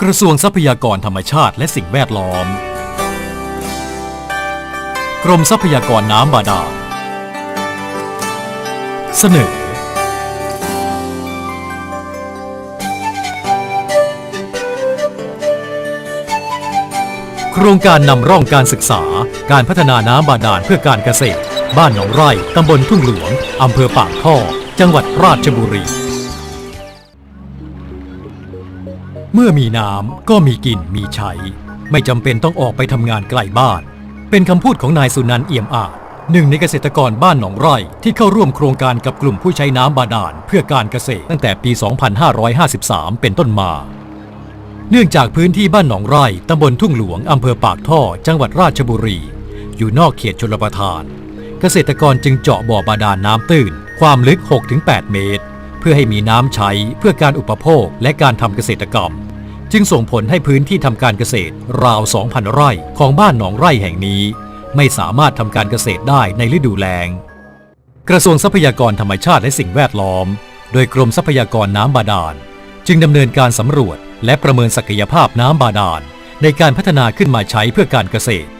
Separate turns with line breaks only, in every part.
กระทรวงทรัพยากรธรรมชาติและสิ่งแวดล้อม กรมทรัพยากรน้ำบาดาลเสนอ โครงการนำร่องการศึกษา การพัฒนาน้ำบาดาลเพื่อการเกษตร บ้านหนองไร่ ตำบลทุ่งหลวง อำเภอปากท่อ จังหวัดราชบุรี เมื่อมีน้ำก็มีกินมีใช้ ไม่จำเป็นต้องออกไปทำงานไกลบ้าน เป็นคำพูดของนายสุนันเอี่ยมอาจหนึ่งในเกษตรกรบ้านหนองไร่ที่เข้าร่วมโครงการกับกลุ่มผู้ใช้น้ำบาดาลเพื่อการเกษตรตั้งแต่ปี 2553 เป็นต้นมา เนื่องจากพื้นที่บ้านหนองไร่ตำบลทุ่งหลวงอำเภอปากท่อ จังหวัดราชบุรี อยู่นอกเขตชลประทาน เกษตรกรจึงเจาะบ่อบาดาลน้ำตื้น ความลึก 6-8 เมตร เพื่อให้มีน้ำใช้เพื่อการอุปโภคและการทำเกษตรกรรม จึงส่งผลให้พื้นที่ทำการเกษตรราว 2,000 ไร่ของบ้านหนองไร่แห่งนี้ ไม่สามารถทำการเกษตรได้ในฤดูแล้งกระทรวงทรัพยากรธรรมชาติและสิ่งแวดล้อม โดยกรมทรัพยากรน้ำบาดาล จึงดำเนินการสำรวจ และประเมินศักยภาพน้ำบาดาล ในการพัฒนาขึ้นมาใช้เพื่อการเกษตร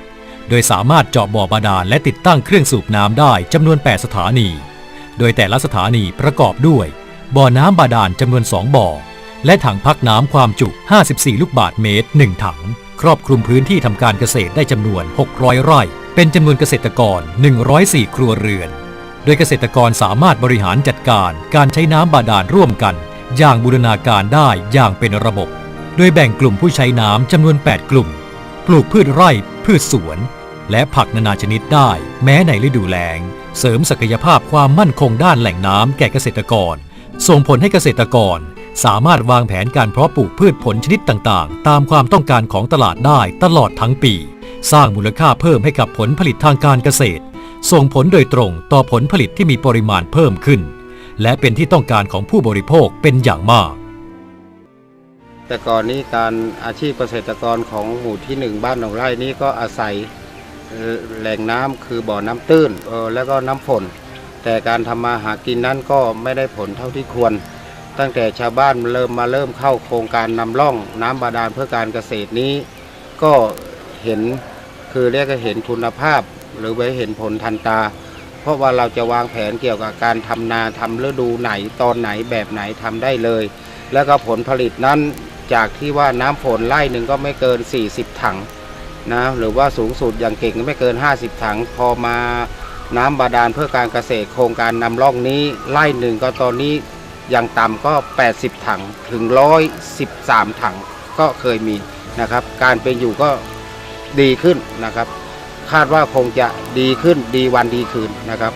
โดยสามารถเจาะบ่อบาดาลและติดตั้งเครื่องสูบน้ำได้จำนวน 8 สถานี โดยแต่ละสถานีประกอบด้วย บ่อน้ำบาดาลจำนวน 2 บ่อ และถังพักน้ำความจุ 54 ลูกบาศก์เมตร 1 ถัง ครอบคลุมพื้นที่ทำการเกษตรได้จำนวน 600 ไร่ เป็นจำนวนเกษตรกร 104 ครัวเรือน โดยเกษตรกรสามารถบริหารจัดการการใช้น้ำบาดาลร่วมกัน อย่างบูรณาการได้อย่างเป็นระบบ โดยแบ่งกลุ่มผู้ใช้น้ำจำนวน 8 กลุ่ม ปลูกพืชไร่ พืชสวน และผักนานาชนิดได้ แม้ในฤดูแล้งเสริมศักยภาพความมั่นคงด้านแหล่งน้ำแก่เกษตรกร ส่งผลให้เกษตรกร สามารถวางแผนการเพาะปลูกพืชผลชนิดต่างๆ ตามความต้องการของตลาดได้ตลอดทั้งปี สร้างมูลค่าเพิ่มให้กับผลผลิตทางการเกษตร ส่งผลโดยตรงต่อผลผลิตที่มีปริมาณเพิ่มขึ้น และเป็นที่ต้องการของผู้บริโภคเป็นอย่างมาก
แต่ก่อนนี้การอาชีพเกษตรกรของหมู่ที่หนึ่งบ้านหนองไร่นี้ก็อาศัยแหล่งน้ำคือบ่อน้ำตื้นเออแล้วก็น้ำฝน แต่การทำมาหากินนั้นก็ไม่ได้ผลเท่าที่ควร ตั้งแต่ชาวบ้านเริ่มมาเริ่มเข้าโครงการนำร่องน้ำบาดาลเพื่อการเกษตรนี้ ก็เห็นคือเรียกว่าเห็นคุณภาพ หรือไว้เห็นผลทันตา เพราะว่าเราจะวางแผนเกี่ยวกับการทำนาทำฤดูไหนตอนไหนแบบไหนทำได้เลย แล้วก็ผลผลิตนั้นจากที่ว่าน้ำฝนไร่หนึ่งก็ไม่เกิน 40 ถังนะหรือว่าสูงสุดอย่างเก่งก็ไม่เกิน 50 ถังพอมา น้ำบาดาลเพื่อการเกษตรโครงการนำร่องนี้ไล่หนึ่งก็ตอนนี้อย่างต่ำก็ 80 ถังถึง 113 ถังก็เคยมีนะครับ การเป็นอยู่ก็ดีขึ้นนะครับ คาดว่าคงจะดีขึ้นดีวันดีคืนนะครับ